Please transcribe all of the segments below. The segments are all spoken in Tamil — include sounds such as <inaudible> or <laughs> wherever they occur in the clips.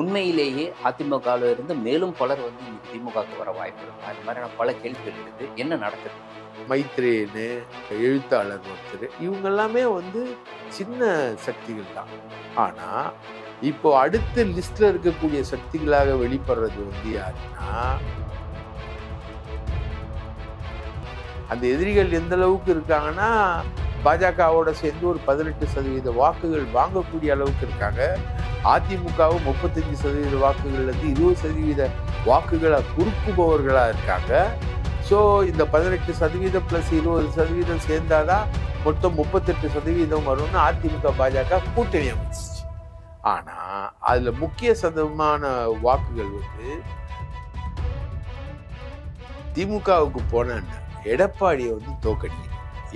உண்மையிலேயே அதிமுகவில் இருந்து மேலும் பலர் வந்து இன்னைக்கு திமுகவுக்கு வர வாய்ப்பு இருக்கு? அது மாதிரியான பல கேள்விகள் இருக்குது. என்ன நடக்குது? மைத்ரேனு எழுத்தாளர் ஒருத்தர் இவங்க எல்லாமே வந்து சின்ன சக்திகள் தான். ஆனா இப்போ அடுத்த லிஸ்ட்ல இருக்கக்கூடிய சக்திகளாக வெளிப்படுறது வந்து யாருன்னா அந்த எதிரிகள் எந்த அளவுக்கு இருக்காங்கன்னா பாஜகவோட சேர்ந்து ஒரு பதினெட்டு சதவீத வாக்குகள் வாங்கக்கூடிய அளவுக்கு இருக்காங்க. அதிமுகவும் முப்பத்தஞ்சு சதவீத வாக்குகள்லேருந்து இருபது சதவீத வாக்குகளை குறுக்குபவர்களாக இருக்காங்க. ஸோ இந்த பதினெட்டு சதவீதம் ப்ளஸ் இருபது சதவீதம் சேர்ந்தாதான் மொத்தம் முப்பத்தெட்டு சதவீதம் வரும்னு அதிமுக பாஜக கூட்டணி அமைச்சிச்சு. ஆனால் அதில் முக்கிய சதமான வாக்குகள் வந்து திமுகவுக்கு போன எடப்பாடியை வந்து தோக்கடி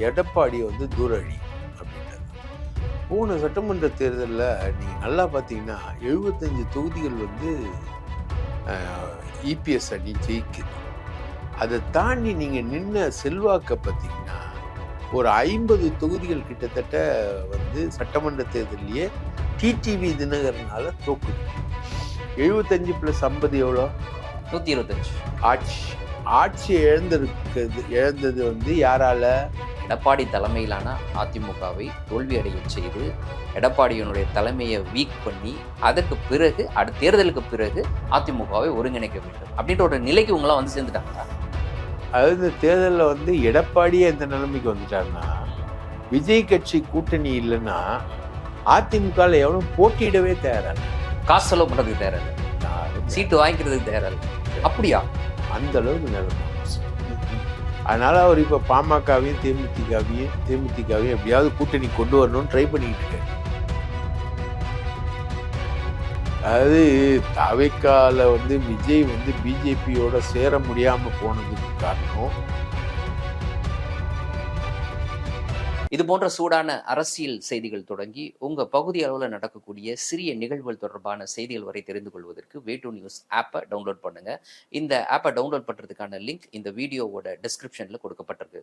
எடப்பாடியை வந்து தூரழி அப்படின்றது போன சட்டமன்ற தேர்தலில் நீங்கள் நல்லா பார்த்தீங்கன்னா எழுபத்தஞ்சு தொகுதிகள் வந்து இபிஎஸ் அணி ஜெயிக்குது. அதை தாண்டி நீங்கள் நின்ன செல்வாக்கை பார்த்தீங்கன்னா ஒரு ஐம்பது தொகுதிகள் கிட்டத்தட்ட வந்து சட்டமன்ற தேர்தலையே டிடிவி தினகரனால தோக்குது. எழுபத்தஞ்சு ப்ளஸ் ஐம்பது எவ்வளோ? நூத்தி இருபத்தஞ்சு. ஆட்சி ஆட்சி இழந்திருக்கிறது இழந்தது வந்து யாரால? எடப்பாடி தலைமையிலான அதிமுகவை தோல்வி அடைய செய்து எடப்பாடியினுடைய தலைமையை வீக் பண்ணி அதற்கு பிறகு அடுத்த தேர்தலுக்கு பிறகு அதிமுகவை ஒருங்கிணைக்க வேண்டும். அப்படின்ற ஒரு நிலைக்கு இவங்களாம் வந்து சேர்ந்துட்டாங்களா? அதாவது இந்த தேர்தலில் வந்து எடப்பாடியே இந்த நிலைமைக்கு வந்துட்டாருன்னா விஜய் கட்சி கூட்டணி இல்லைன்னா அதிமுகவில் எவனும் போட்டியிடவே தயாராக காசு செலவு பண்றதுக்கு தேவையில்லை சீட்டு வாங்கிக்கிறதுக்கு தேவையில்லை அப்படியா? அந்த அளவுக்கு நிலைமை. அதனால் அவர் இப்போ பாமகவையும் தேமுதிகவையும் தேமுதிகவையும் எப்படியாவது கூட்டணி கொண்டு வரணும்னு ட்ரை பண்ணிக்கிட்டு இருக்காரு. அதாவது தவைக்கால வந்து விஜய் வந்து பிஜேபியோட சேர முடியாமல் போனதுக்கு காரணம் இது போன்ற சூடான அரசியல் செய்திகள் தொடங்கி உங்க பகுதி அளவில் நடக்கக்கூடிய சிறிய நிகழ்வுகள் தொடர்பான செய்திகள் வரை தெரிந்து கொள்வதற்கு வே டூ நியூஸ் ஆப்பை டவுன்லோட் பண்ணுங்க. இந்த ஆப்பை டவுன்லோட் பண்றதுக்கான லிங்க் இந்த வீடியோவோட டிஸ்கிரிப்ஷன்ல கொடுக்கப்பட்டிருக்கு.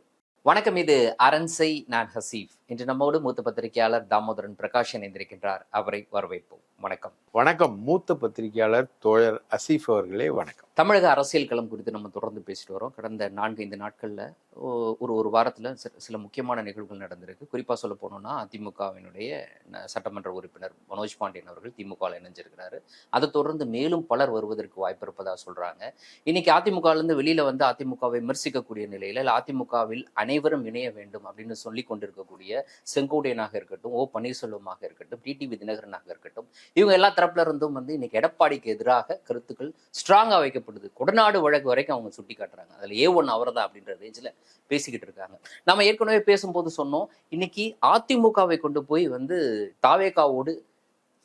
வணக்கம் இது அரன்சை நான் ஹசீஃப். இன்று நம்மோடு மூத்த பத்திரிகையாளர் தாமோதரன் பிரகாஷ் இணைந்திருக்கின்றார். அவரை வரவேற்போம். வணக்கம். வணக்கம். மூத்த பத்திரிகையாளர் தோழர் அசீஃப் அவர்களே வணக்கம். தமிழக அரசியல் களம் குறித்து நம்ம தொடர்ந்து பேசிட்டு வரோம். கடந்த நான்கு ஐந்து நாட்கள்ல ஒரு ஒரு வாரத்துல சில முக்கியமான நிகழ்வுகள் நடந்திருக்கு. குறிப்பா சொல்ல போனோம்னா அதிமுகவினுடைய சட்டமன்ற உறுப்பினர் மனோஜ் பாண்டியன் அவர்கள் திமுகவில் இணைஞ்சிருக்கிறாரு. அதை தொடர்ந்து மேலும் பலர் வருவதற்கு வாய்ப்பு இருப்பதா சொல்றாங்க. இன்னைக்கு அதிமுகல இருந்து வெளியில வந்து அதிமுகவை விமர்சிக்கக்கூடிய நிலையில இல்ல அதிமுகவில் அனைவரும் இணைய வேண்டும் அப்படின்னு சொல்லி கொண்டிருக்கக்கூடிய செங்கோட்டையனாக இருக்கட்டும் ஓ பன்னீர்செல்வமாக இருக்கட்டும் டிடிவி தினகரனாக இருக்கட்டும் இவங்க எல்லா தரப்புல இருந்தும் வந்து இன்னைக்கு எடப்பாடிக்கு எதிராக கருத்துக்கள் ஸ்ட்ராங்காக வைக்கப்படுது. கொடநாடு வழக்கு வரைக்கும் அவங்க சுட்டி காட்டுறாங்க. அதில் ஏ ஒன் அவர்தான் அப்படின்ற ரேஞ்சில் பேசிக்கிட்டு இருக்காங்க. நம்ம ஏற்கனவே பேசும்போது சொன்னோம் இன்னைக்கு அதிமுகவை கொண்டு போய் வந்து தாவேகாவோடு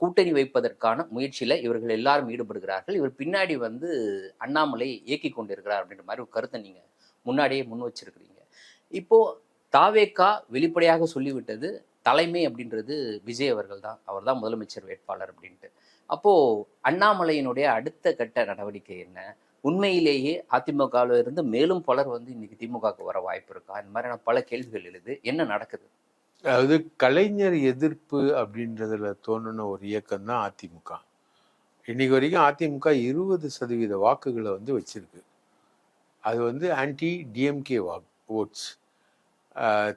கூட்டணி வைப்பதற்கான முயற்சியில இவர்கள் எல்லாரும் ஈடுபடுகிறார்கள். இவர் பின்னாடி வந்து அண்ணாமலை இயக்கி கொண்டிருக்கிறார் அப்படின்ற மாதிரி ஒரு கருத்தை நீங்க முன்னாடியே முன் வச்சிருக்கிறீங்க. இப்போ தாவேக்கா வெளிப்படையாக சொல்லிவிட்டது தலைமை அப்படின்றது விஜய் அவர்கள் தான். அவர் தான் முதலமைச்சர் வேட்பாளர் அப்படின்ட்டு. அப்போது அண்ணாமலையினுடைய அடுத்த கட்ட நடவடிக்கை என்ன? உண்மையிலேயே அதிமுகவில் இருந்து மேலும் பலர் வந்து இன்னைக்கு திமுகவுக்கு வர வாய்ப்பு இருக்கா? இந்த மாதிரியான பல கேள்விகள் எழுது. என்ன நடக்குது? அதாவது கலைஞர் எதிர்ப்பு அப்படின்றதுல தோணுன ஒரு இயக்கம் தான் அதிமுக. இன்னைக்கு வரைக்கும் அதிமுக இருபது சதவீத வாக்குகளை வந்து வச்சிருக்கு. அது வந்து ஆன்டி டிஎம்கே வாக் ஓட்ஸ்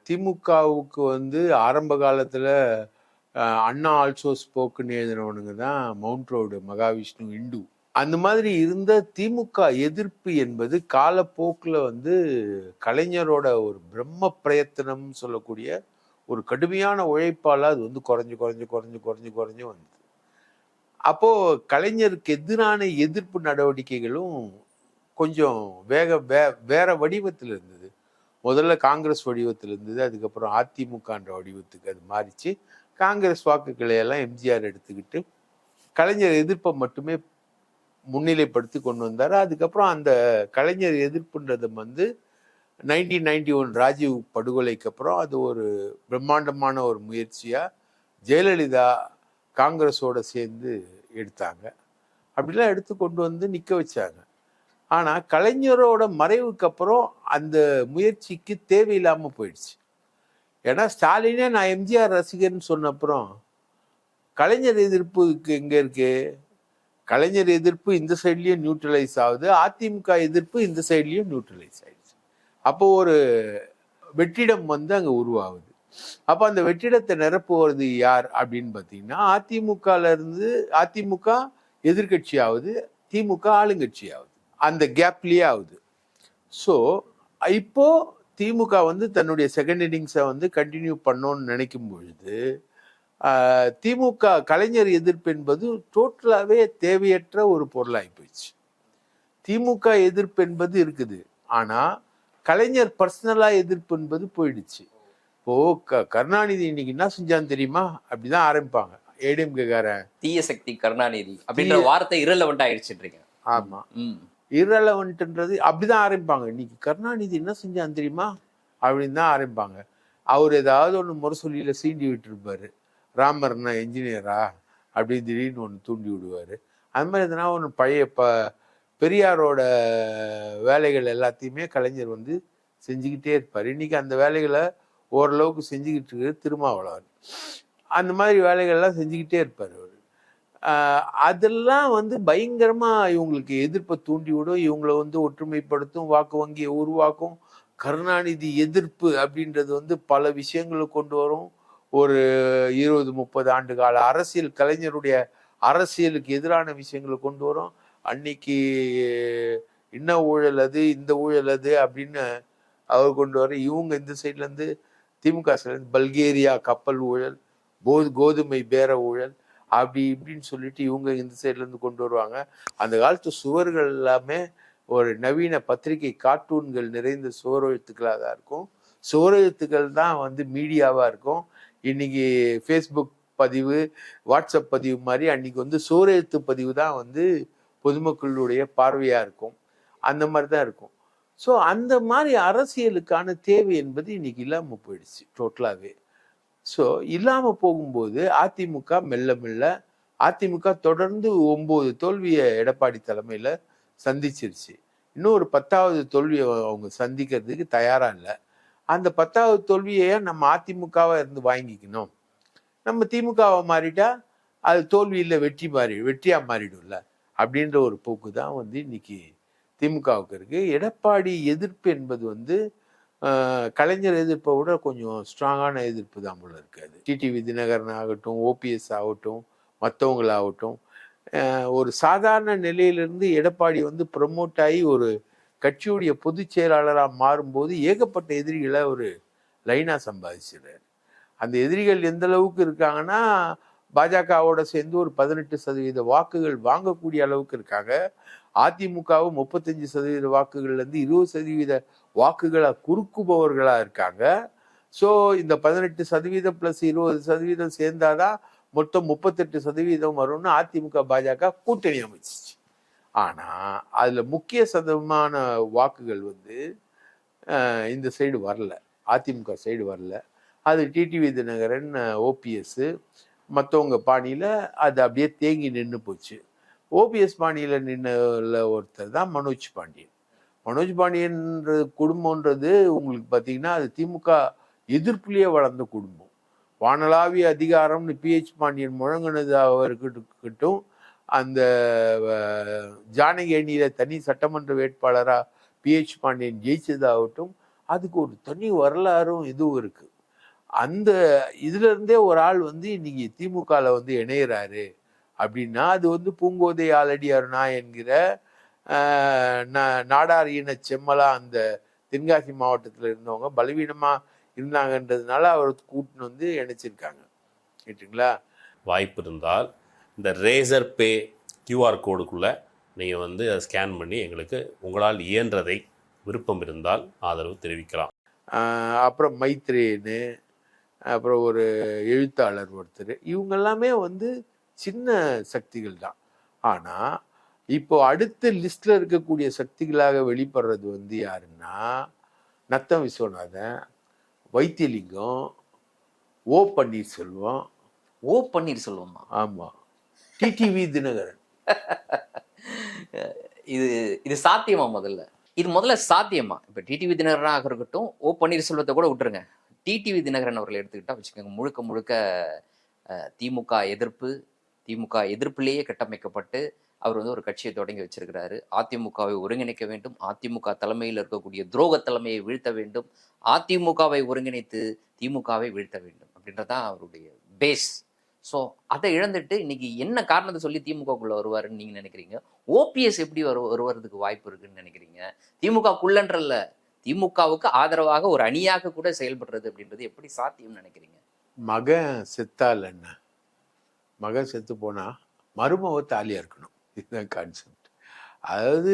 திமுகவுக்கு வந்து ஆரம்ப காலத்தில் அண்ணா ஆல்சோ ஸ்போக்குன்னு எழுதினவனுங்க தான் மவுண்ட் ரோடு மகாவிஷ்ணு இந்து அந்த மாதிரி இருந்த திமுக எதிர்ப்பு என்பது காலப்போக்கில் வந்து கலைஞரோட ஒரு பிரம்ம பிரயத்தனம் சொல்லக்கூடிய ஒரு கடுமையான உழைப்பால் அது வந்து குறைஞ்சு குறைஞ்சு குறைஞ்சு குறைஞ்சு குறைஞ்சு வந்தது. அப்போது கலைஞருக்கு எதிரான எதிர்ப்பு நடவடிக்கைகளும் கொஞ்சம் வேக வே வேற வடிவத்தில் இருந்தது. முதல்ல காங்கிரஸ் வடிவத்தில் இருந்தது அதுக்கப்புறம் அதிமுகன்ற வடிவத்துக்கு அது மாறிச்சு. காங்கிரஸ் வாக்குகளை எல்லாம் எம்ஜிஆர் எடுத்துக்கிட்டு கலைஞர் எதிர்ப்பை மட்டுமே முன்னிலைப்படுத்தி கொண்டு வந்தார். அதுக்கப்புறம் அந்த கலைஞர் எதிர்ப்புன்றது வந்து நைன்டீன் நைன்டி ஒன் ராஜீவ் படுகொலைக்கு அப்புறம் அது ஒரு பிரம்மாண்டமான ஒரு முயற்சியாக ஜெயலலிதா காங்கிரஸோடு சேர்ந்து எடுத்தாங்க. அப்படிலாம் எடுத்து கொண்டு வந்து நிற்க வச்சாங்க. ஆனால் கலைஞரோட மறைவுக்கு அப்புறம் அந்த முயற்சிக்கு தேவையில்லாமல் போயிடுச்சு. ஏன்னா ஸ்டாலினே நான் எம்ஜிஆர் ரசிகர்னு சொன்ன அப்புறம் கலைஞர் எதிர்ப்புக்கு எங்கே இருக்கு? கலைஞர் எதிர்ப்பு இந்த சைட்லேயும் நியூட்ரலைஸ் ஆகுது. அதிமுக எதிர்ப்பு இந்த சைட்லேயும் நியூட்ரலைஸ் ஆயிடுச்சு. அப்போ ஒரு வெற்றிடம் வந்து அங்கே உருவாகுது. அப்போ அந்த வெற்றிடத்தை நிரப்புவது யார் அப்படின்னு பார்த்தீங்கன்னா அதிமுகலேருந்து அதிமுக எதிர்க்கட்சி ஆகுது திமுக ஆளுங்கட்சி ஆகுது அந்த கேப்லயே ஆகுது. ஸோ இப்போ திமுக வந்து தன்னுடைய செகண்ட் இன்னிங்ஸை வந்து கண்டினியூ பண்ணோன்னு நினைக்கும் பொழுது திமுக கலைஞர் எதிர்ப்பு என்பது டோட்டலாகவே தேவையற்ற ஒரு பொருளாகி போயிடுச்சு. திமுக எதிர்ப்பு என்பது இருக்குது. ஆனா கலைஞர் பர்சனலா எதிர்ப்பு என்பது போயிடுச்சு. இப்போ க- கருணாநிதி இன்னைக்கு என்ன செஞ்சான்னு தெரியுமா? அப்படிதான் ஆரம்பிப்பாங்க. ஏடிஎம்கேக்காரன் தீய சக்தி கருணாநிதி அப்படின்ற வார்த்தை இரலவெண்ட் ஆயிடுச்சுன்றீங்க. ஆமா. ம் இரலவென்ட்ன்றது அப்படிதான் ஆரம்பிப்பாங்க. இன்னைக்கு கருணாநிதி என்ன செஞ்சான் தெரியுமா? அப்படின்னு தான் ஆரம்பிப்பாங்க. அவர் ஏதாவது ஒன்று முரசொலியில் சீண்டி விட்டுருப்பாரு. ராமர்னா என்ஜினியரா அப்படின்னு திடீர்னு ஒன்று தூண்டி விடுவார். அது மாதிரி எதனா ஒன்று பழைய ப பெரியாரோட வேலைகள் எல்லாத்தையுமே கலைஞர் வந்து செஞ்சுக்கிட்டே இருப்பார். இன்றைக்கி அந்த வேலைகளை ஓரளவுக்கு செஞ்சுக்கிட்டு இருக்கிற திருமாவளவன். அந்த மாதிரி வேலைகள்லாம் செஞ்சுக்கிட்டே இருப்பார் அவர். அதெல்லாம் வந்து பயங்கரமா இவங்களுக்கு எதிர்ப்பை தூண்டி விடும் இவங்களை வந்து ஒற்றுமைப்படுத்தும் வாக்கு வங்கியை உருவாக்கும். கருணாநிதி எதிர்ப்பு அப்படின்றது வந்து பல விஷயங்களை கொண்டு வரும். ஒரு இருபது முப்பது ஆண்டு கால அரசியல் கலைஞருடைய அரசியலுக்கு எதிரான விஷயங்களை கொண்டு வரும். அன்னைக்கு இன்ன ஊழல் அது இந்த ஊழல் அது அப்படின்னு அவர் கொண்டு வர இவங்க இந்த சைட்லேருந்து திமுக சைட்லேருந்து பல்கேரியா கப்பல் ஊழல் போது கோதுமை பேர ஊழல் அப்படி இப்படின்னு சொல்லிட்டு இவங்க இந்த சைட்லேருந்து கொண்டு வருவாங்க. அந்த காலத்து சுவர்கள் எல்லாமே ஒரு நவீன பத்திரிகை கார்ட்டூன்கள் நிறைந்த சுவரெழுத்துக்களாக தான் இருக்கும். சுவரெழுத்துக்கள் தான் வந்து மீடியாவாக இருக்கும். இன்னைக்கு ஃபேஸ்புக் பதிவு வாட்ஸ்அப் பதிவு மாதிரி அன்னைக்கு வந்து சுவரெழுத்து பதிவு தான் வந்து பொதுமக்களுடைய பார்வையாக இருக்கும். அந்த மாதிரி தான் இருக்கும். ஸோ அந்த மாதிரி அரசியலுக்கான தேவை என்பது இன்னைக்கு இல்லாமல் போயிடுச்சு டோட்டலாகவே ஸோ இல்லாமல் போகும்போது அதிமுக மெல்ல மெல்ல அதிமுக தொடர்ந்து ஒம்பது தோல்வியை எடப்பாடி தலைமையில் சந்திச்சிருச்சு. இன்னும் ஒரு பத்தாவது தோல்வியை அவங்க சந்திக்கிறதுக்கு தயாராக இல்லை. அந்த பத்தாவது தோல்வியை நம்ம அதிமுகவாக இருந்து வாங்கிக்கணும்? நம்ம திமுகவை மாறிட்டா அது தோல்வியில் வெற்றி மாறி வெற்றியாக மாறிடும்ல? அப்படின்ற ஒரு போக்கு தான் வந்து இன்னைக்கு திமுகவுக்கு இருக்குது எடப்பாடி எதிர்ப்பு என்பது வந்து கலைஞர் எதிர்ப்பை விட கொஞ்சம் ஸ்ட்ராங்கான எதிர்ப்பு தான் போல இருக்காது டிடிவி தினகரன் ஆகட்டும் ஓபிஎஸ் ஆகட்டும் மற்றவங்களாகட்டும் ஒரு சாதாரண நிலையிலிருந்து எடப்பாடி வந்து ப்ரமோட் ஆகி ஒரு கட்சியுடைய பொதுச் செயலாளராக மாறும்போது ஏகப்பட்ட எதிரிகளை ஒரு லைனாக சம்பாதிச்சிடுறாரு. அந்த எதிரிகள் எந்த அளவுக்கு இருக்காங்கன்னா பாஜகவோட சேர்ந்து ஒரு பதினெட்டு சதவீத வாக்குகள் வாங்கக்கூடிய அளவுக்கு இருக்காங்க. அதிமுகவும் முப்பத்தஞ்சு சதவீத வாக்குகள்ல இருந்து இருபது சதவீத வாக்குகளை குறுக்குபவர்களா இருக்காங்க. ஸோ இந்த பதினெட்டு சதவீதம் பிளஸ் இருபது சதவீதம் சேர்ந்தாதான் மொத்தம் முப்பத்தெட்டு சதவீதம் வரும்னு அதிமுக பாஜக கூட்டணி அமைச்சிச்சு. ஆனா அதுல முக்கிய சதமான வாக்குகள் வந்து இந்த சைடு வரல. அதிமுக சைடு வரல. அது டிடிவி தினகரன் ஓபிஎஸ் மற்றவங்க பாணியில் அது அப்படியே தேங்கி நின்று போச்சு. ஓபிஎஸ் பாண்டியில் நின்னுல ஒருத்தர் தான் மனோஜ் பாண்டியன். மனோஜ் பாண்டியன்ற குடும்பம்ன்றது உங்களுக்கு பார்த்தீங்கன்னா அது திமுக எதிர்ப்புலேயே வளர்ந்த குடும்பம். வானலாவிய அதிகாரம்னு பிஹெச் பாண்டியன் முழங்கினது இருக்கட்டும் அந்த ஜானகி அணியில் தனி சட்டமன்ற வேட்பாளராக பிஹெச் பாண்டியன் ஜெயிச்சதாகட்டும் அதுக்கு ஒரு தனி வரலாறும் இதுவும் இருக்குது அந்த இதுலேருந்தே ஒரு ஆள் வந்து இன்னைக்கு திமுகவில் வந்து இணையிறாரு. அப்படின்னா அது வந்து பூங்கோதை ஆலடி அருணா என்கிற நாடார் இன செம்மலா அந்த தென்காசி மாவட்டத்துல இருந்தவங்க பலவீனமா இருந்தாங்கன்றதுனால அவர் கூட்டின்னு வந்து இணைச்சிருக்காங்க. கேட்டுங்களா? வாய்ப்பு இருந்தால் இந்த ரேசர் பே கியூஆர் கோடுக்குள்ளே நீங்கள் வந்து அதை ஸ்கேன் பண்ணி எங்களுக்கு உங்களால் இயன்றதை விருப்பம் இருந்தால் ஆதரவு தெரிவிக்கலாம். அப்புறம் மைத்ரேயனு அப்புறம் ஒரு எழுத்தாளர் ஒருத்தர் இவங்க எல்லாமே வந்து சின்ன சக்திகள் தான். ஆனா இப்போ அடுத்த லிஸ்ட்ல இருக்கக்கூடிய சக்திகளாக வெளிப்படுறது வந்து யாருன்னா நத்தம் விஸ்வநாதன் வைத்தியலிங்கம் ஓ பன்னீர்செல்வம். ஓ பன்னீர் செல்வமா ஆமா. டிடிவி தினகரன். <laughs> இது இது சாத்தியமா முதல்ல? இது முதல்ல சாத்தியமா? இப்ப டிடிவி தினகரனாக இருக்கட்டும் ஓ பன்னீர்செல்வத்தை கூட விட்டுருங்க. டிடிவி தினகரன் அவர்கள் எடுத்துக்கிட்டா வச்சுக்கோங்க முழுக்க முழுக்க திமுக எதிர்ப்பு திமுக எதிர்ப்பிலேயே கட்டமைக்கப்பட்டு அவர் வந்து ஒரு கட்சியை தொடங்கி வச்சிருக்கிறாரு. அதிமுகவை ஒருங்கிணைக்க வேண்டும். அதிமுக தலைமையில் இருக்கக்கூடிய துரோக தலைமையை வீழ்த்த வேண்டும். அதிமுகவை ஒருங்கிணைத்து திமுகவை வீழ்த்த வேண்டும் அப்படின்றதான் அவருடைய பேஸ் ஸோ அதை இழந்துட்டு இன்னைக்கு என்ன காரணத்தை சொல்லி திமுகக்குள்ளே வருவாருன்னு நீங்கள் நினைக்கிறீங்க? ஓபிஎஸ் எப்படி வரு வருவதற்கு வாய்ப்பு இருக்குன்னு நினைக்கிறீங்க? திமுகக்குள்ளன்றல்ல திமுகவுக்கு ஆதரவாக ஒரு அணியாக கூட செயல்படுறது அப்படின்றது எப்படி சாத்தியம்னு நினைக்கிறீங்க? மகன் செத்தால் என்ன? மகன் செத்து போனால் மருமக தாலியாக இருக்கணும். இதுதான் கான்செப்ட் அதாவது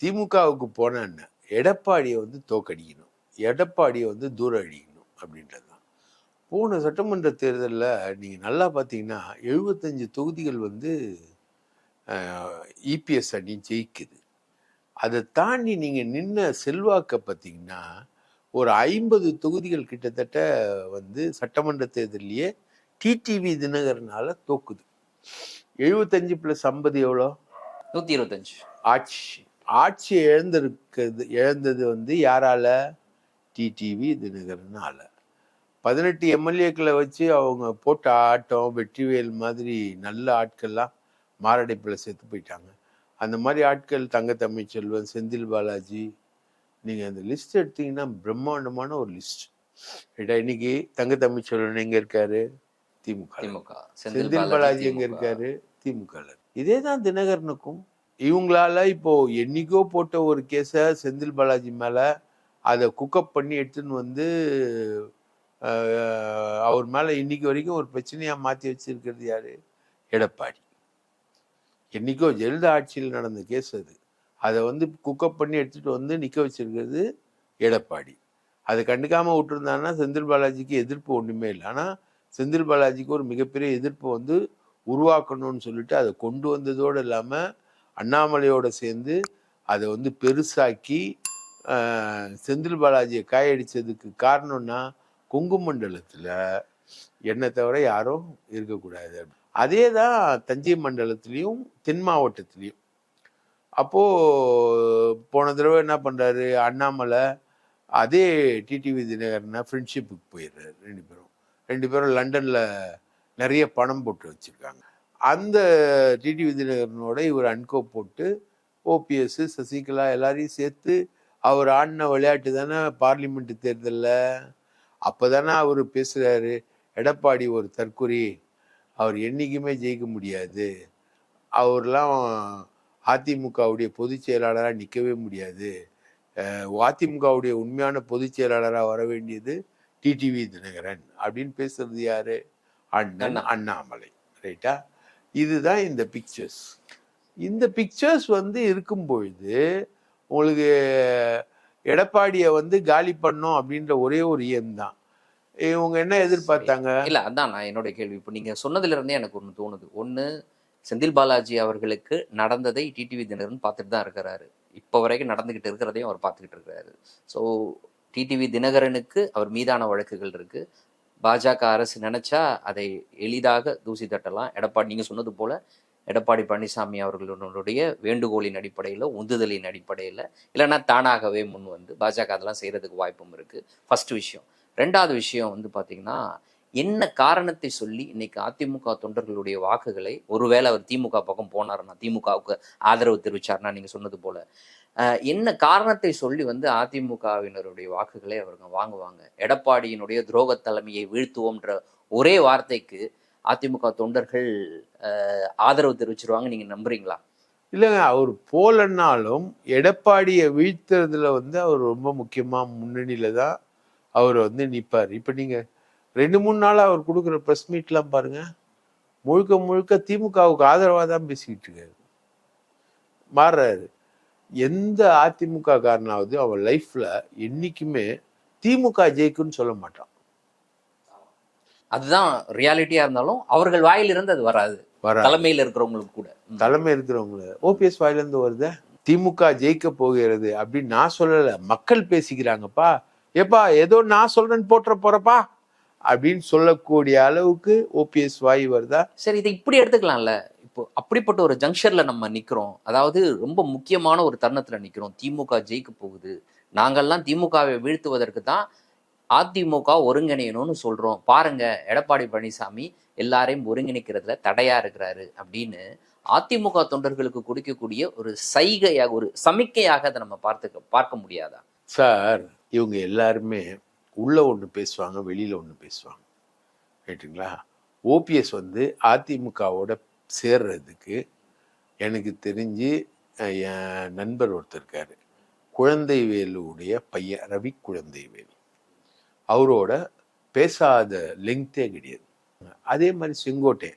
திமுகவுக்கு போன என்ன எடப்பாடியை வந்து தோக்கடிக்கணும். எடப்பாடியை வந்து தூரம் அடிக்கணும் அப்படின்றது தான் போன சட்டமன்ற தேர்தலில் நீங்கள் நல்லா பார்த்தீங்கன்னா எழுபத்தஞ்சு தொகுதிகள் வந்து இபிஎஸ் அணி ஜெயிக்குது. அதை தாண்டி நீங்கள் நின்ன செல்வாக்கை பார்த்தீங்கன்னா ஒரு ஐம்பது தொகுதிகள் கிட்டத்தட்ட வந்து சட்டமன்ற தேர்தலையே டிடிவி தினகரனால தோக்குது. எழுபத்தஞ்சு ப்ளஸ் ஐம்பது எவ்வளோ? நூத்தி இருபத்தஞ்சு. ஆட்சி ஆட்சி இழந்திருக்கிறது இழந்தது வந்து யாரால? டிடிவி தினகரனால. பதினெட்டு எம்எல்ஏக்களை வச்சு அவங்க போட்ட ஆட்டம் வெற்றிவேல் மாதிரி நல்ல ஆட்கள்லாம் மாரடைப்பில் செத்து போயிட்டாங்க. அந்த மாதிரி ஆட்கள் தங்க தமிழ்ச்செல்வன் செந்தில் பாலாஜி நீங்கள் அந்த லிஸ்ட் எடுத்தீங்கன்னா பிரம்மாண்டமான ஒரு லிஸ்ட் இன்னைக்கு தங்க தமிழ்ச்செல்வன் எங்கே இருக்காரு? திமுக. திமுக. செந்தில் பாலாஜி எங்க இருக்காரு? திமுக. இதே தான் தினகரனுக்கும். இவங்களால இப்போ என்னைக்கோ போட்ட ஒரு கேஸை செந்தில் பாலாஜி மேல அதை குக்கப் பண்ணி எடுத்துன்னு வந்து அவர் மேல இன்னைக்கு வரைக்கும் ஒரு பிரச்சனையா மாத்தி வச்சிருக்கிறது யாரு? எடப்பாடி. என்னைக்கோ ஜெயலலிதா ஆட்சியில் நடந்த கேஸ் அது. அதை வந்து குக்கப் பண்ணி எடுத்துட்டு வந்து நிக்க வச்சிருக்கிறது எடப்பாடி. அதை கண்டுக்காம விட்டுருந்தாங்கன்னா செந்தில் பாலாஜிக்கு எதிர்ப்பு ஒண்ணுமே இல்லை. ஆனா செந்தில் பாலாஜிக்கு ஒரு மிகப்பெரிய எதிர்ப்பு வந்து உருவாக்கணும்னு சொல்லிட்டு அதை கொண்டு வந்ததோடு இல்லாமல் அண்ணாமலையோட சேர்ந்து அதை வந்து பெருசாக்கி செந்தில் பாலாஜியை காயடிச்சதுக்கு காரணம்னா கொங்கு மண்டலத்தில் என்னை தவிர யாரும் இருக்கக்கூடாது. அதே தான் தஞ்சை மண்டலத்துலேயும் தென் மாவட்டத்துலேயும். அப்போது போன தடவை என்ன பண்ணுறாரு அண்ணாமலை அதே டிடிவி தினகரனை ஃப்ரெண்ட்ஷிப்புக்கு போயிடுறாரு ரெண்டு பேரும். ரெண்டு பேரும் லண்டனில் நிறைய பணம் போட்டு வச்சுருக்காங்க. அந்த டிடி விஜயநகரனோட இவர் அன்கோ போட்டு ஓபிஎஸ் சசிகலா எல்லாரையும் சேர்த்து அவர் ஆடின விளையாட்டு தானே பார்லிமெண்ட் தேர்தலில். அப்போ தானே அவர் பேசுகிறாரு எடப்பாடி ஒரு தற்குறி அவர் என்றைக்குமே ஜெயிக்க முடியாது. அவர்லாம் அதிமுகவுடைய பொதுச் செயலாளராக நிற்கவே முடியாது. அதிமுகவுடைய உண்மையான பொதுச் செயலாளராக வர வேண்டியது டிடிவி தினகரன் அப்படின்னு பேசுறது யாரு? அண்ணன் அண்ணா. அண்ணாமலை ரைட்டா இதுதான் இந்த பிக்சர்ஸ் இந்த பிக்சர்ஸ் வந்து இருக்கும் பொழுது உங்களுக்கு எடப்பாடியை வந்து காலி பண்ணோம் அப்படின்ற ஒரே ஒரு எண் தான் இவங்க என்ன எதிர்பார்த்தாங்க? இல்ல அதான் நான் என்னோட கேள்வி. இப்போ நீங்க சொன்னதுல இருந்தே எனக்கு ஒண்ணு தோணுது. ஒண்ணு செந்தில் பாலாஜி அவர்களுக்கு நடந்ததை டிடிவி தினகரன் பார்த்துட்டு தான் இருக்கிறாரு. இப்போ வரைக்கும் நடந்துகிட்டு இருக்கிறதையும் அவர் பார்த்துக்கிட்டு இருக்கிறாரு. ஸோ டிடிவி தினகரனுக்கு அவர் மீதான வழக்குகள் இருக்கு. பாஜக அரசு நினைச்சா அதை எளிதாக தூசி தட்டலாம். எடப்பாடி நீங்க சொன்னது போல எடப்பாடி பழனிசாமி அவர்களுடைய வேண்டுகோளின் அடிப்படையில் உந்துதலின் அடிப்படையில் இல்லைன்னா தானாகவே முன் வந்து பாஜக அதெல்லாம் செய்யறதுக்கு வாய்ப்பும் இருக்கு. ஃபர்ஸ்ட் விஷயம். ரெண்டாவது விஷயம் வந்து பாத்தீங்கன்னா என்ன காரணத்தை சொல்லி இன்னைக்கு அதிமுக தொண்டர்களுடைய வாக்குகளை ஒருவேளை அவர் திமுக பக்கம் போனாருன்னா திமுகவுக்கு ஆதரவு தெரிவிச்சாருன்னா நீங்க சொன்னது போல என்ன காரணத்தை சொல்லி வந்து அதிமுகவினருடைய வாக்குகளை அவருங்க வாங்குவாங்க? எடப்பாடியினுடைய துரோக தலைமையை வீழ்த்துவோம்ன்ற ஒரே வார்த்தைக்கு அதிமுக தொண்டர்கள் ஆதரவு தெரிவிச்சிருவாங்க. நீங்க நம்புறீங்களா? இல்லைங்க அவர் போலன்னாலும் எடப்பாடியை வீழ்த்துறதுல வந்து அவர் ரொம்ப முக்கியமாக முன்னணியில தான் அவர் வந்து நிற்பார் இப்போ நீங்கள் ரெண்டு மூணு நாளாக அவர் கொடுக்குற ப்ரெஸ் மீட்லாம் பாருங்க முழுக்க முழுக்க திமுகவுக்கு ஆதரவாக தான் பேசிக்கிட்டு இருக்காரு. மாறுறாரு. எந்த அதிமுக காரனாவது அவன் லைஃப்ல என்னைக்குமே திமுக ஜெயிக்கும்னு சொல்ல மாட்டான். அதுதான் ரியாலிட்டியா இருந்தாலும் அவர்கள் வாயிலிருந்து அது வராது. வர தலைமையில் இருக்கிறவங்களுக்கு கூட. தலைமை இருக்கிறவங்கள. ஓபிஎஸ் வாயிலிருந்து வருத திமுக ஜெயிக்க போகிறது அப்படின்னு நான் சொல்லல. மக்கள் பேசிக்கிறாங்கப்பா. ஏப்பா ஏதோ நான் சொல்றேன்னு போட்டுற போறப்பா அப்படின்னு சொல்லக்கூடிய அளவுக்கு ஓபிஎஸ் வாய் வருதா? சரி இதை இப்படி எடுத்துக்கலாம்ல. இப்போ அப்படிப்பட்ட ஒரு ஜங்ஷன்ல நம்ம நிக்கிறோம். அதாவது ரொம்ப முக்கியமான ஒரு தருணத்துல நிக்கிறோம். திமுக ஜெயிக்க போகுது. நாங்கள்லாம் திமுகவை வீழ்த்துவதற்கு தான் அதிமுக ஒருங்கிணையணும்னு சொல்றோம். பாருங்க எடப்பாடி பழனிசாமி எல்லாரையும் ஒருங்கிணைக்கிறதுல தடையா இருக்கிறாரு அப்படின்னு அதிமுக தொண்டர்களுக்கு கொடுக்கக்கூடிய ஒரு சைகையாக ஒரு சமிக்கையாக அதை நம்ம பார்த்து பார்க்க முடியாதா? சார் இவங்க எல்லாருமே உள்ள ஒன்று பேசுவாங்க வெளியில ஒன்று பேசுவாங்க. ரைட்டுங்களா ஓபிஎஸ் வந்து அதிமுகவோட சேர்றதுக்கு எனக்கு தெரிஞ்சு என் நண்பர் ஒருத்தர் இருக்காரு. குழந்தைவேலுடைய பையன் ரவி குழந்தைவேல். அவரோட பேசாத லெங்க்தே கிடையாது. அதே மாதிரி செங்கோட்டை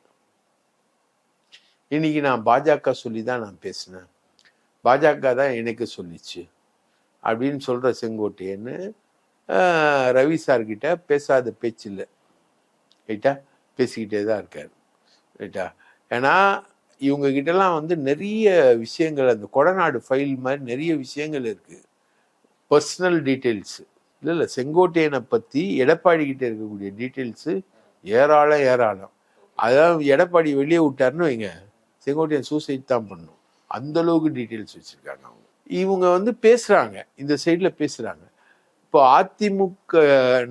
இன்னைக்கு நான் பாஜக சொல்லி தான் நான் பேசினேன். பாஜக தான் எனக்கு சொல்லிச்சு. அப்படின்னு சொல்ற செங்கோட்டையன்னு ஆஹ், ரவி சார்கிட்ட பேசாத பேச்சு இல்லை. ரைட்டா? பேசிக்கிட்டே தான் இருக்காரு. ரைட்டா? ஏன்னா இவங்க கிட்டலாம் வந்து நிறைய விஷயங்கள் அந்த கொடநாடு ஃபைல் மாதிரி நிறைய விஷயங்கள் இருக்கு. பர்சனல் டீட்டெயில்ஸ் இல்லை இல்லை செங்கோட்டையனை பற்றி எடப்பாடி கிட்ட இருக்கக்கூடிய டீட்டெயில்ஸு ஏராளம் ஏராளம். அதான் எடப்பாடி வெளியே விட்டாருன்னு வைங்க. செங்கோட்டையன் சூசைட் தான் பண்ணும். அந்த அளவுக்கு டீட்டெயில்ஸ் வச்சிருக்காங்க அவங்க. இவங்க வந்து பேசுகிறாங்க இந்த சைடில் பேசுகிறாங்க இப்போ அதிமுக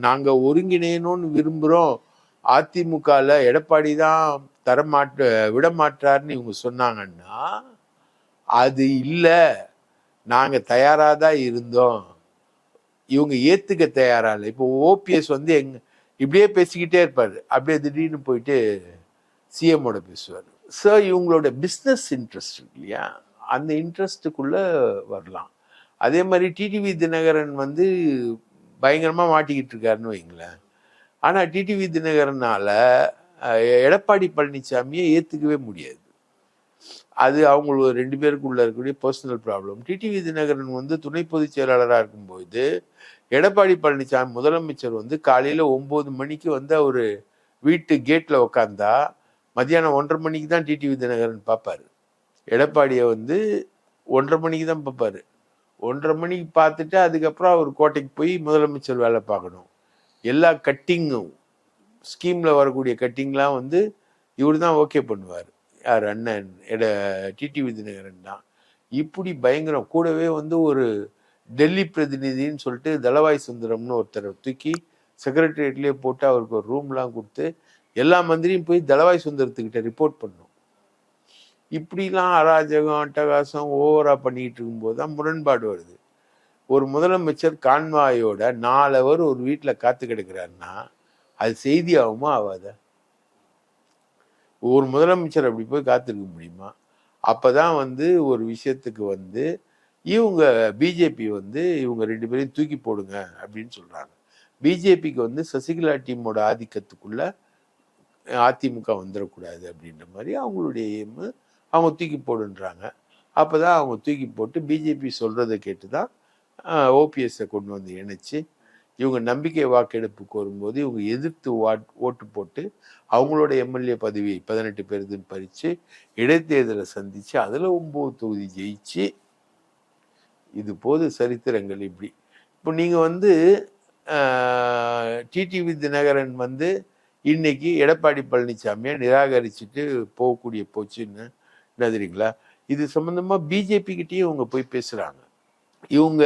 நாங்கள் ஒருங்கிணையணும்னு விரும்புகிறோம் அதிமுகவில் எடப்பாடி தான் தரமாட்ட விடமாட்டார்னு இவங்க சொன்னாங்கன்னா அது இல்லை. நாங்கள் தயாராக தான் இருந்தோம். இவங்க ஏற்றுக்க தயாரா இல்லை. இப்போ ஓபிஎஸ் வந்து எங் இப்படியே பேசிக்கிட்டே இருப்பார். அப்படியே திடீர்னு போயிட்டு சிஎம்மோட பேசுவார். சார் இவங்களோட பிஸ்னஸ் இன்ட்ரெஸ்ட் இல்லையா? அந்த இன்ட்ரெஸ்ட்டுக்குள்ளே வரலாம். அதே மாதிரி டிடிவி தினகரன் வந்து பயங்கரமாக மாட்டிக்கிட்டு இருக்காருன்னு வைங்களேன். ஆனால் டிடிவி தினகரனால் எடப்பாடி பழனிசாமியை ஏற்றுக்கவே முடியாது. அது அவங்கள ரெண்டு பேருக்குள்ள இருக்கக்கூடிய பர்சனல் ப்ராப்ளம் டிடிவி தினகரன் வந்து துணை பொதுச் செயலாளராக இருக்கும்போது எடப்பாடி பழனிசாமி முதலமைச்சர் வந்து காலையில் ஒம்பது மணிக்கு வந்து அவர் வீட்டு கேட்டில் உக்காந்தா மத்தியானம் ஒன்றரை மணிக்கு தான் டிடிவி தினகரன் பார்ப்பாரு எடப்பாடியை வந்து ஒன்றரை மணிக்கு தான் பார்ப்பாரு ஒன்றரை மணிக்கு பார்த்துட்டு அதுக்கப்புறம் அவர் கோட்டைக்கு போய் முதலமைச்சர் வேலை பார்க்கணும். எல்லா கட்டிங்கும் ஸ்கீமில் வரக்கூடிய கட்டிங்லாம் வந்து இவர் தான் ஓகே பண்ணுவார். யார்? அண்ணன் எட டிடி தினகரன் தான். இப்படி பயங்கரம். கூடவே வந்து ஒரு டெல்லி பிரதிநிதின்னு சொல்லிட்டு தலவாய் சுந்தரம்னு ஒருத்தரை தூக்கி செக்ரட்டரியேட்லேயே போட்டு அவருக்கு ஒரு ரூம்லாம் கொடுத்து எல்லா மந்திரியும் போய் தலவாய் சுந்தரத்துக்கிட்ட ரிப்போர்ட் பண்ணும். இப்படிலாம் அராஜகம் அட்டகாசம் ஓவராக பண்ணிக்கிட்டு இருக்கும்போது தான் முரண்பாடு வருது. ஒரு முதலமைச்சர் கான்வாயோட நாலு அவர் ஒரு வீட்டில் காத்து கிடக்கிறாருன்னா அது செய்தி ஆகுமா ஆகாதா? ஒரு முதலமைச்சர் அப்படி போய் காத்திருக்க முடியுமா? அப்போ தான் வந்து ஒரு விஷயத்துக்கு வந்து இவங்க பிஜேபி வந்து இவங்க ரெண்டு பேரையும் தூக்கி போடுங்க அப்படின்னு சொல்கிறாங்க பிஜேபிக்கு வந்து சசிகலா டீமோட ஆதிக்கத்துக்குள்ள அதிமுக வந்துடக்கூடாது அப்படின்ற மாதிரி அவங்களுடைய எய்மு அவங்க தூக்கி போடுன்றாங்க. அப்போ தான் அவங்க தூக்கி போட்டு பிஜேபி சொல்கிறத கேட்டு தான் ஓபிஎஸ்ஸை கொண்டு வந்து இணைச்சி இவங்க நம்பிக்கை வாக்கெடுப்பு கோரும்போது இவங்க எதிர்த்து வாட் ஓட்டு போட்டு அவங்களோட எம்எல்ஏ பதவியை பதினெட்டு பேருதுன்னு பறித்து இடைத்தேர்தலை சந்தித்து அதில் ஒம்பது தொகுதி ஜெயிச்சு இது போது சரித்திரங்கள் இப்படி. இப்போ நீங்கள் வந்து டிடிவி தினகரன் வந்து இன்னைக்கு எடப்பாடி பழனிசாமியை நிராகரிச்சுட்டு போகக்கூடிய போச்சுன்னு என்ன தெரியுங்களா இது சம்மந்தமாக பிஜேபி கிட்டேயும் இவங்க போய் பேசுகிறாங்க இவங்க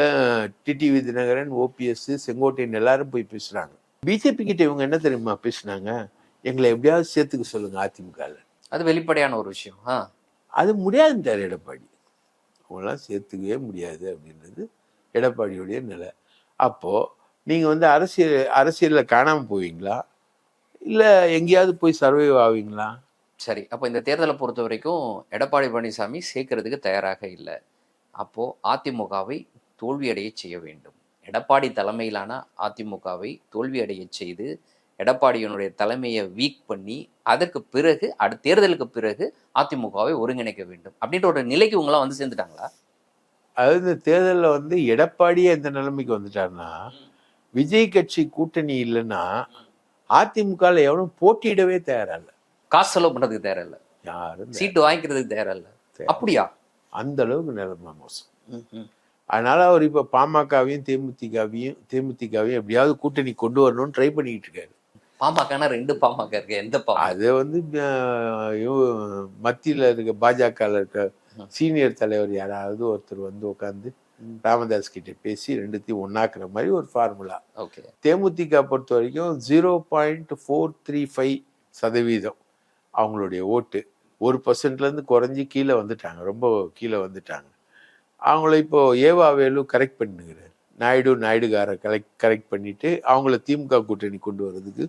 டிடிவி தினகரன் ஓபிஎஸ் செங்கோட்டையன் எல்லாரும் போய் பேசுறாங்க. பிஜேபி கிட்ட இவங்க என்ன தெரியுமா பேசுனாங்க? எங்களை எப்படியாவது சேர்த்துக்க சொல்லுங்க அதிமுகல. அது வெளிப்படையான ஒரு விஷயம் ஆ. அது முடியாதுன்ட்டார் எடப்பாடி. அவங்களாம் சேர்த்துக்கவே முடியாது அப்படின்றது எடப்பாடியுடைய நிலை. அப்போ நீங்க வந்து அரசியல் அரசியல்ல காணாம போவீங்களா? இல்ல எங்கேயாவது போய் சர்வைவ் ஆவீங்களா? சரி அப்போ இந்த தேர்தலை பொறுத்த வரைக்கும் எடப்பாடி பழனிசாமி சேர்க்கறதுக்கு தயாராக இல்லை. அப்போ அதிமுகவை தோல்வியடைய செய்ய வேண்டும். எடப்பாடி தலைமையிலான அதிமுகவை தோல்வியடைய செய்து எடப்பாடியினுடைய தலைமையை வீக் பண்ணி அதற்கு பிறகு அடுத்த தேர்தலுக்கு பிறகு அதிமுகவை ஒருங்கிணைக்க வேண்டும். அப்படின்ற ஒரு நிலைக்கு இவங்களாம் வந்து சேர்ந்துட்டாங்களா? அதாவது இந்த தேர்தலில் வந்து எடப்பாடியே எந்த நிலைமைக்கு வந்துட்டாருன்னா விஜய் கட்சி கூட்டணி இல்லைன்னா அதிமுகவில் எவனும் போட்டியிடவே தயாரில்ல. காசு செலவு பண்றதுக்கு தயாரா இல்லை யாரும் சீட்டு வாங்கிக்கிறதுக்கு தயாரா இல்லை அப்படியா? அந்த அளவுக்கு நிலைமை மோசம். அதனால அவர் இப்ப பாமகவையும் தேமுதிகவையும் தேமுதிகவையும் எப்படியாவது கூட்டணி கொண்டு வரணும்னு ட்ரை பண்ணிக்கிட்டு இருக்காரு. பாமகனா ரெண்டு பாமக இருக்கு எந்த பாமக? அது வந்து மத்தியில இருக்க பாஜக இருக்க சீனியர் தலைவர் யாராவது ஒருத்தர் வந்து உட்காந்து ராமதாஸ் கிட்ட பேசி ரெண்டுத்தையும் ஒண்ணாக்குற மாதிரி ஒரு ஃபார்முலா ஓகே. தேமுதிக பொறுத்த வரைக்கும் zero point four three five சதவீதம் அவங்களுடைய ஓட்டு. ஒரு பர்சன்ட்லேருந்து குறைஞ்சி கீழே வந்துட்டாங்க ரொம்ப கீழே வந்துட்டாங்க. அவங்கள இப்போ ஏவாவேலு கரெக்ட் பண்ணுகிறார். நாயுடு நாயுடுகாரை கரெக்ட் கரெக்ட் பண்ணிட்டு அவங்கள திமுக கூட்டணி கொண்டு வர்றதுக்கு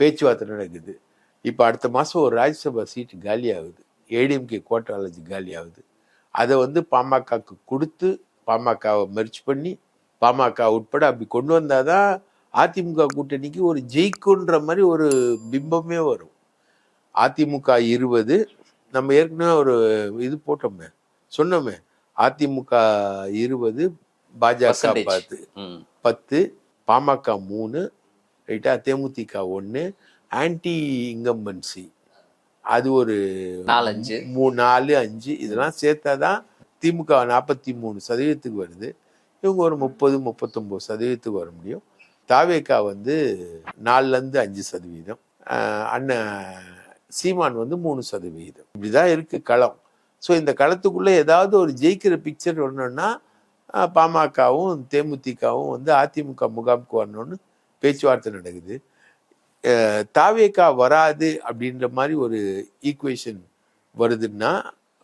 பேச்சுவார்த்தை நடக்குது. இப்போ அடுத்த மாதம் ஒரு ராஜ்யசபா சீட்டு காலி ஆகுது ஏடிஎம்கே கோட்டாலஜி காலி ஆகுது அதை வந்து பாமகக்கு கொடுத்து பாமகவை மெர்ச் பண்ணி பாமக உட்பட அப்படி கொண்டு வந்தால் தான் அதிமுக கூட்டணிக்கு ஒரு ஜெயிக்குன்ற மாதிரி ஒரு பிம்பமே வரும். அதிமுக இருபது நம்ம ஏற்கனவே ஒரு இது போட்டோமே சொன்னோமே அதிமுக இருபது பாஜக. பத்து. பத்து பாமக மூணு ரைட்டா? தேமுதிக ஒன்று ஆன்டி இங்கம்பன்சி. அது ஒரு நாலஞ்சு. மூ நாலு அஞ்சு. இதெல்லாம் சேர்த்தாதான் திமுக நாற்பத்தி மூணு சதவீதத்துக்கு வருது. இவங்க ஒரு முப்பது முப்பத்தொம்போது சதவீதத்துக்கு வர முடியும். தாவேக்கா வந்து நாலுலேருந்து அஞ்சு சதவீதம். அண்ணன் சீமான் வந்து மூணு சதவீதம். இப்படிதான் இருக்கு களம். ஸோ இந்த களத்துக்குள்ளே ஏதாவது ஒரு ஜெயிக்கிற பிக்சர் வரணும்னா பாமகவும் தேமுதிகவும் வந்து அதிமுக முகாமுக்கு வரணும்னு பேச்சுவார்த்தை நடக்குது. தாவேக்கா வராது அப்படின்ற மாதிரி ஒரு ஈக்குவேஷன் வருதுன்னா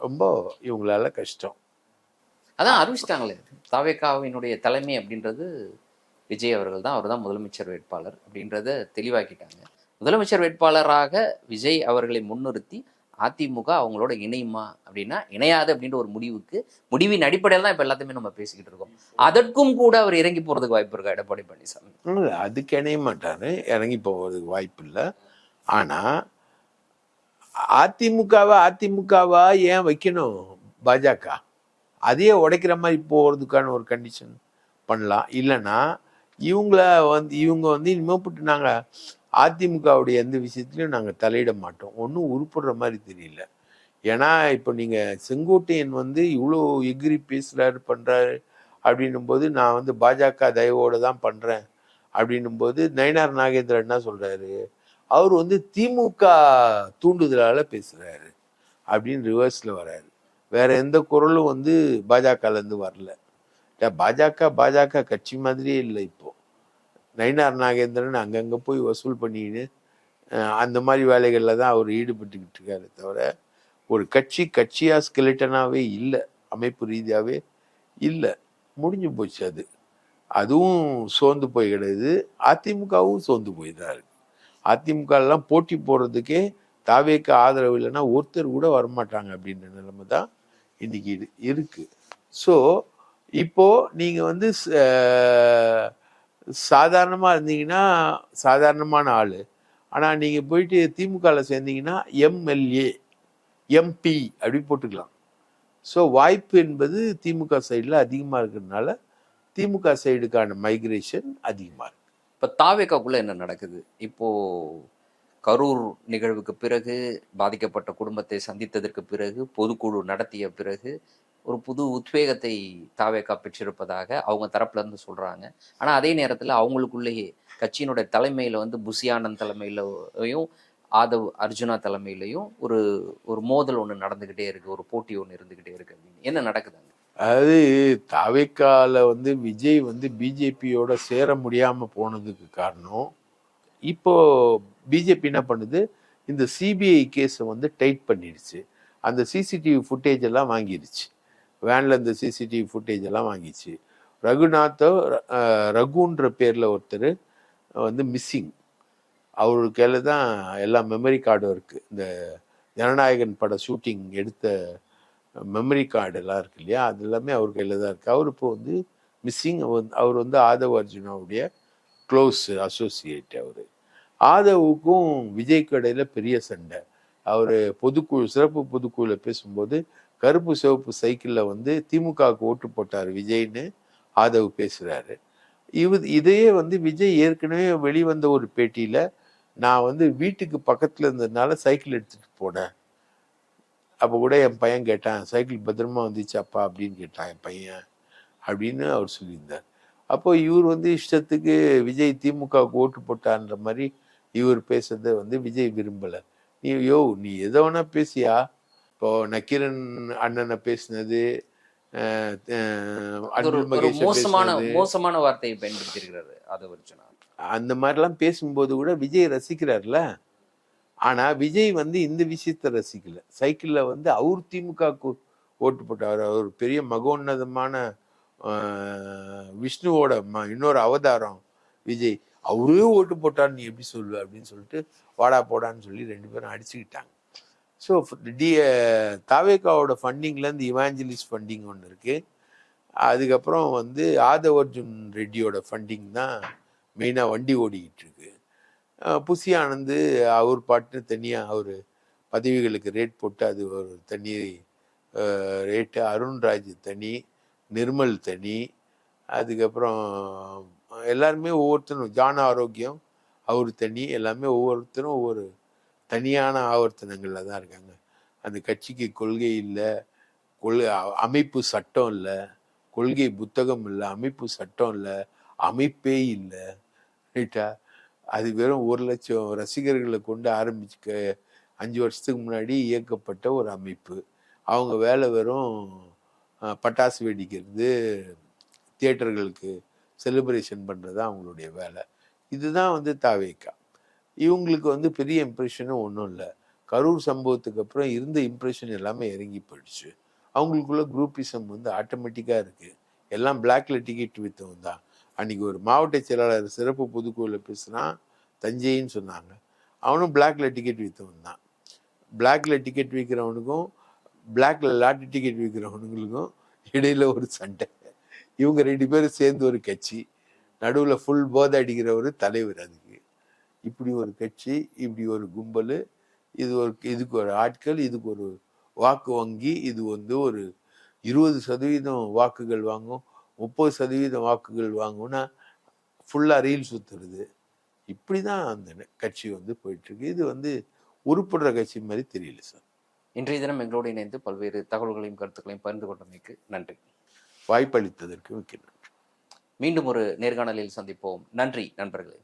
ரொம்ப இவங்களால கஷ்டம். அதான் அறிவிச்சிட்டாங்களே. தாவேக்காவினுடைய தலைமை அப்படின்றது விஜய் அவர்கள் தான். அவர் தான் முதலமைச்சர் வேட்பாளர் அப்படின்றத தெளிவாக்கிட்டாங்க. முதலமைச்சர் வேட்பாளராக விஜய் அவர்களை முன்னிறுத்தி அதிமுக அவங்களோட இணையுமா அப்படின்னா இணையாது அப்படின்ற ஒரு முடிவுக்கு முடிவின் அடிப்படையில் தான் இப்போ எல்லாத்தையுமே நம்ம பேசிக்கிட்டு இருக்கோம். அதற்கும் கூட அவர் இறங்கி போறதுக்கு வாய்ப்பு இருக்கா எடப்பாடி பழனிசாமி? அதுக்கு இணைய மாட்டாரு. இறங்கி போவதுக்கு வாய்ப்பு இல்லை. ஆனா அதிமுகவா அதிமுகவா ஏன் வைக்கணும்? பாஜக. அதையே உடைக்கிற மாதிரி போகிறதுக்கான ஒரு கண்டிஷன் பண்ணலாம். இல்லைன்னா இவங்கள வந்து இவங்க வந்து இனிமேப்பட்டு நாங்கள் அதிமுகவுடைய எந்த விஷயத்துலையும் நாங்கள் தலையிட மாட்டோம். ஒன்றும் உருப்படுற மாதிரி தெரியல. ஏன்னா இப்போ நீங்கள் செங்கோட்டையன் வந்து இவ்வளோ எகிரி பேசுகிறாரு பண்ணுறாரு அப்படின்னும் போது நான் வந்து பாஜக தயவோடு தான் பண்ணுறேன் அப்படின்னும் போது நயினார் நாகேந்திரன் என்ன சொல்கிறாரு அவர் வந்து திமுக தூண்டுதலால் பேசுகிறாரு அப்படின்னு ரிவர்ஸில் வராரு வேற எந்த குரலும் வந்து பாஜகலேருந்து வரல. பாஜக பாஜக கட்சி மாதிரியே இல்லை. இப்போ நயினார் நாகேந்திரன் அங்கங்கே போய் வசூல் பண்ணிக்கின்னு அந்த மாதிரி வேலைகளில் தான் அவர் ஈடுபட்டுக்கிட்டு இருக்காரு தவிர ஒரு கட்சி கட்சியாக ஸ்கெலிட்டனாகவே இல்லை அமைப்பு ரீதியாகவே இல்லை. முடிஞ்சு போச்சு அது. அதுவும் சோர்ந்து போய் கிடையாது அதிமுகவும் சோர்ந்து போய் தான் இருக்கு. அதிமுகலாம் போட்டி போடுறதுக்கே தாவேக்கு ஆதரவு இல்லைன்னா ஒருத்தர் கூட வரமாட்டாங்க அப்படின்ற நிலைமை தான் இன்னைக்கு இருக்குது இருக்கு. ஸோ இப்போ நீங்கள் வந்து சாதாரணமாக இருந்தீங்கன்னா சாதாரணமான ஆள். ஆனால் நீங்கள் போயிட்டு திமுகவில் சேர்ந்தீங்கன்னா எம்எல்ஏ எம்பி அப்படி போட்டுக்கலாம். ஸோ வாய்ப்பு என்பது திமுக சைடில் அதிகமாக இருக்கிறதுனால திமுக சைடுக்கான மைக்ரேஷன் அதிகமாக இருக்கு. இப்போ தாவேக்காக்குள்ளே என்ன நடக்குது? இப்போது கரூர் நிகழ்வுக்கு பிறகு பாதிக்கப்பட்ட குடும்பத்தை சந்தித்ததற்கு பிறகு பொதுக்குழு நடத்திய பிறகு ஒரு புது உத்வேகத்தை தாவேக்கா பெற்றிருப்பதாக அவங்க தரப்புல இருந்து சொல்றாங்க. ஆனா அதே நேரத்துல அவங்களுக்குள்ளேயே கட்சியினுடைய தலைமையில வந்து புசியானந்த் தலைமையிலையும் ஆதவ் அர்ஜுனா தலைமையிலையும் ஒரு ஒரு மோதல் ஒன்று நடந்துகிட்டே இருக்கு. ஒரு போட்டி ஒன்று இருந்துகிட்டே இருக்கு அப்படின்னு. என்ன நடக்குதுங்க அதாவது தாவேக்கால வந்து விஜய் வந்து பிஜேபியோட சேர முடியாம போனதுக்கு காரணம் இப்போ பிஜேபி என்ன பண்ணுது? இந்த சிபிஐ கேஸை வந்து டைட் பண்ணிடுச்சு. அந்த சிசிடிவி ஃபுட்டேஜ் எல்லாம் வாங்கிருச்சு. வேனில் இந்த சிசிடிவி ஃபுட்டேஜ் எல்லாம் வாங்கிச்சு. ரகுநாத்தோ ரகுன்ற பேரில் ஒருத்தர் வந்து மிஸ்ஸிங் அவரு கையில் தான் எல்லா மெமரி கார்டும் இருக்குது இந்த ஜனநாயகன் பட ஷூட்டிங் எடுத்த மெமரி கார்டு எல்லாம் இருக்கு இல்லையா? அது எல்லாமே அவர் கையில் தான் இருக்குது அவர் இப்போ வந்து மிஸ்ஸிங் அவர் வந்து ஆதவ் அர்ஜுனாவுடைய க்ளோஸ் அசோசியேட் அவர். ஆதவுக்கும் விஜய் கடையில் பெரிய சண்டை. அவர் பொதுக்குழு சிறப்பு பொதுக்குழுவில் பேசும்போது கருப்பு சிவப்பு சைக்கிளில் வந்து திமுகவுக்கு ஓட்டு போட்டார் விஜய்னு ஆதவ் பேசுகிறாரு இவ இதையே வந்து விஜய் ஏற்கனவே வெளிவந்த ஒரு பேட்டியில் நான் வந்து வீட்டுக்கு பக்கத்தில் இருந்ததுனால சைக்கிள் எடுத்துகிட்டு போனேன். அப்போ கூட என் பையன் கேட்டான் சைக்கிள் பத்திரமா வந்துச்சு அப்பா? அப்படின்னு கேட்டான் என் பையன். அப்படின்னு அவர் சொல்லியிருந்தார். அப்போ இவர் வந்து இஷ்டத்துக்கு விஜய் திமுகவுக்கு ஓட்டு போட்டான்ற மாதிரி இவர் பேசுறதை வந்து விஜய் விரும்பல. நீ யோ நீ எதை வேணா பேசியா? இப்போ நக்கீரன் அண்ணனை பேசினது மோசமான. மோசமான வார்த்தையை பயன்படுத்தியிருக்கிறாரு அது அர்ஜுனா அந்த மாதிரிலாம் பேசும்போது கூட விஜய் ரசிக்கிறார்ல. ஆனா விஜய் வந்து இந்த விஷயத்த ரசிக்கல. சைக்கிள்ல வந்து அவர் திமுகவுக்கு ஓட்டு போட்டார். அவர் பெரிய மகோன்னதமான விஷ்ணுவோட ம- இன்னொரு அவதாரம் விஜய். அவரே ஓட்டு போட்டார் நீ எப்படி சொல்லுவ? அப்படின்னு சொல்லிட்டு வாடா போடான்னு சொல்லி ரெண்டு பேரும் அடிச்சுக்கிட்டாங்க. ஸோ டி uh, தாவேக்காவோட ஃபண்டிங்லேருந்து இவாஞ்சலிஸ் ஃபண்டிங் ஒன்று இருக்குது அதுக்கப்புறம் வந்து ஆதவ் அர்ஜுன் ரெட்டியோட ஃபண்டிங் தான் மெயினாக வண்டி ஓடிக்கிட்டு இருக்கு. புசி ஆனந்து அவர் பாட்டு தனியாக அவர் பதவிகளுக்கு ரேட் போட்டு அது ஒரு தனி ரேட்டு அருண்ராஜ் தனி நிர்மல் தனி அதுக்கப்புறம் எல்லாருமே ஒவ்வொருத்தரும் ஜான ஆரோக்கியம் அவர் தனி எல்லாமே ஒவ்வொருத்தரும் ஒவ்வொரு தனியான ஆவர்த்தனங்களில் தான் இருக்காங்க. அந்த கட்சிக்கு கொள்கை இல்லை கொள்கை அமைப்பு சட்டம் இல்லை கொள்கை புத்தகம் இல்லை அமைப்பு சட்டம் இல்லை அமைப்பே இல்லை ரைட்டா அது வெறும் ஒரு லட்சம் ரசிகர்களை கொண்டு ஆரம்பிச்சு அஞ்சு வருஷத்துக்கு முன்னாடி இயக்கப்பட்ட ஒரு அமைப்பு. அவங்க வேலை வெறும் பட்டாசு வெடிக்கிறது தியேட்டர்களுக்கு செலிப்ரேஷன் பண்ணுறது அவங்களுடைய வேலை. இதுதான் வந்து தாவேக்கா இவங்களுக்கு வந்து பெரிய இம்ப்ரெஷனும் ஒன்றும் இல்லை. கரூர் சம்பவத்துக்கு அப்புறம் இருந்த இம்ப்ரெஷன் எல்லாமே இறங்கி போயிடுச்சு. அவங்களுக்குள்ள குரூப்பிசம் வந்து ஆட்டோமேட்டிக்காக இருக்குது எல்லாம் பிளாக்ல டிக்கெட் விற்றவன் தான். அன்னைக்கு ஒரு மாவட்ட செயலாளர் சிறப்பு பொதுக்குழுவில் பேசுனா தஞ்சைன்னு சொன்னாங்க. அவனும் பிளாக்ல டிக்கெட் விற்றவன் தான். பிளாக்ல டிக்கெட் விற்கிறவனுக்கும் பிளாக்ல லாட்டி டிக்கெட் விற்கிறவனுங்களுக்கும் இடையில ஒரு சண்டை. இவங்க ரெண்டு பேரும் சேர்ந்து ஒரு கட்சி. நடுவில் ஃபுல் போதை அடிக்கிற ஒரு தலைவர் அது இப்படி ஒரு கட்சி இப்படி ஒரு கும்பல் இது ஒரு இதுக்கு ஒரு ஆட்கள் இதுக்கு ஒரு வாக்கு வங்கி இது வந்து ஒரு இருபது சதவீதம் வாக்குகள் வாங்கும் முப்பது சதவீதம் வாக்குகள் வாங்கும்னா ஃபுல்லாக ரீல் சுத்துறது. இப்படி தான் அந்த கட்சி வந்து போயிட்டு இருக்கு இது வந்து உருப்படுற கட்சி மாதிரி தெரியல சார். இன்றைய தினம் எங்களோடு இணைந்து பல்வேறு தகவல்களையும் கருத்துக்களையும் பகிர்ந்து கொண்டமைக்கு நன்றி. வாய்ப்பளித்ததற்கு மிக்க நன்றி. மீண்டும் ஒரு நேர்காணலில் சந்திப்போம். நன்றி நண்பர்களே.